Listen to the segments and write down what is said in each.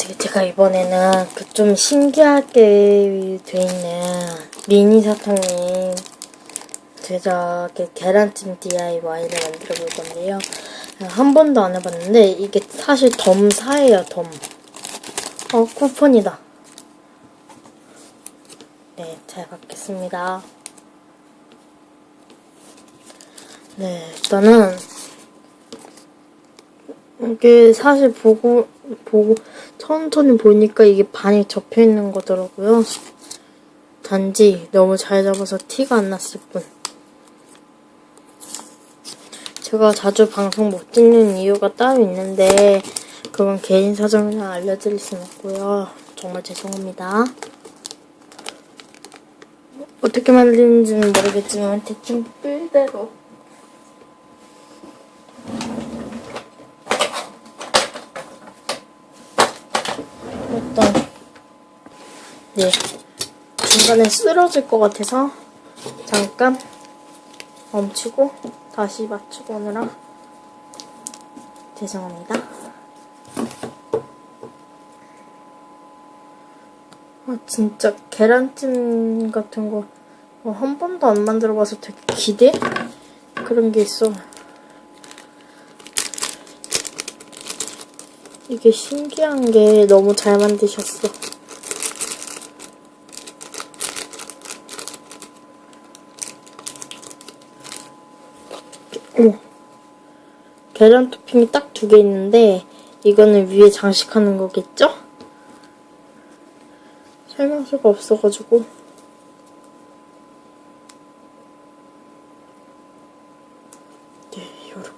제- 제가 이번에는 그 좀 신기하게 돼 있는 미니 사탕님 제작의 계란찜 DIY를 만들어 볼 건데요. 한 번도 안 해봤는데 이게 사실 덤사예요, 덤. 어, 쿠폰이다. 네, 잘 받겠습니다. 네, 일단은 이게 사실 보고 보고 천천히 보니까 이게 반이 접혀 있는 거더라고요. 단지 너무 잘 잡아서 티가 안 났을 뿐. 제가 자주 방송 못 찍는 이유가 따로 있는데 그건 개인 사정을 알려드릴 순 없고요. 정말 죄송합니다. 어떻게 만드는지는 모르겠지만 대충 뿔대로 일단 네 중간에 쓰러질 것 같아서 잠깐 멈추고 다시 맞추고 오느라 죄송합니다. 아 진짜 계란찜 같은 거 어, 한 번도 안 만들어봐서 되게 기대 그런 게 있어. 이게 신기한 게 너무 잘 만드셨어. 어머. 계란 토핑이 딱 두 개 있는데 이거는 위에 장식하는 거겠죠? 설명서가 없어가지고 네, 요렇게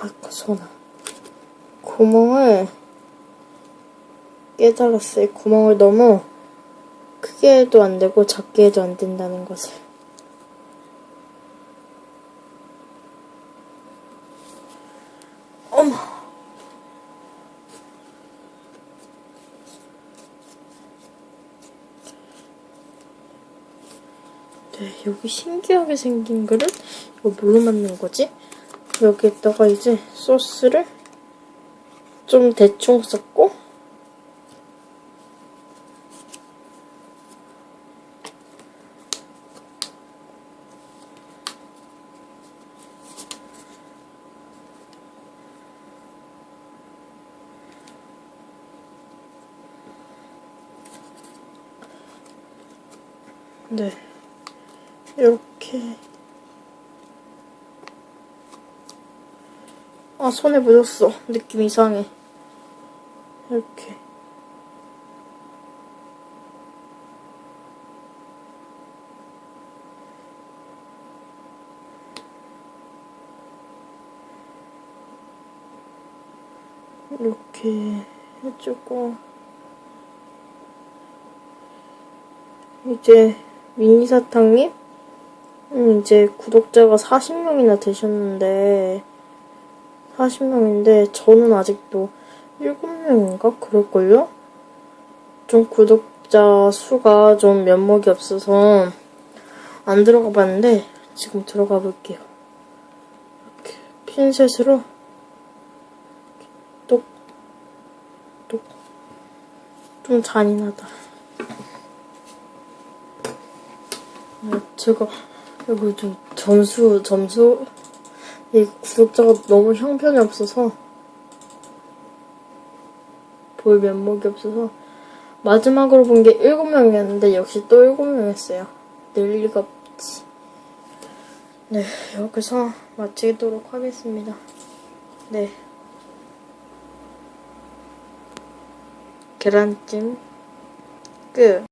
아까 전화. 구멍을 깨달았어요. 구멍을 너무 크게 해도 안 되고 작게 해도 안 된다는 것을. 어머. 네, 여기 신기하게 생긴 그릇? 이거 뭘로 만든 거지? 여기에다가 이제 소스를 좀 대충 섞고 네 이렇게 아, 손에 묻었어. 느낌 이상해. 이렇게. 이렇게 해주고, 이제 미니 사탕님? 음, 이제 구독자가 40명이나 되셨는데, 40명인데 저는 아직도 7명인가 그럴걸요? 좀 구독자 수가 좀 면목이 없어서 안 들어가 봤는데 지금 들어가 볼게요. 이렇게 핀셋으로 똑, 똑. 좀 잔인하다. 네, 제가 이거 좀 점수, 점수, 이 구독자가 너무 형편이 없어서 볼 면목이 없어서 마지막으로 본 게 7명이었는데 역시 또 7명이었어요. 늘 리가 없지. 네, 여기서 마치도록 하겠습니다. 네. 계란찜 끝.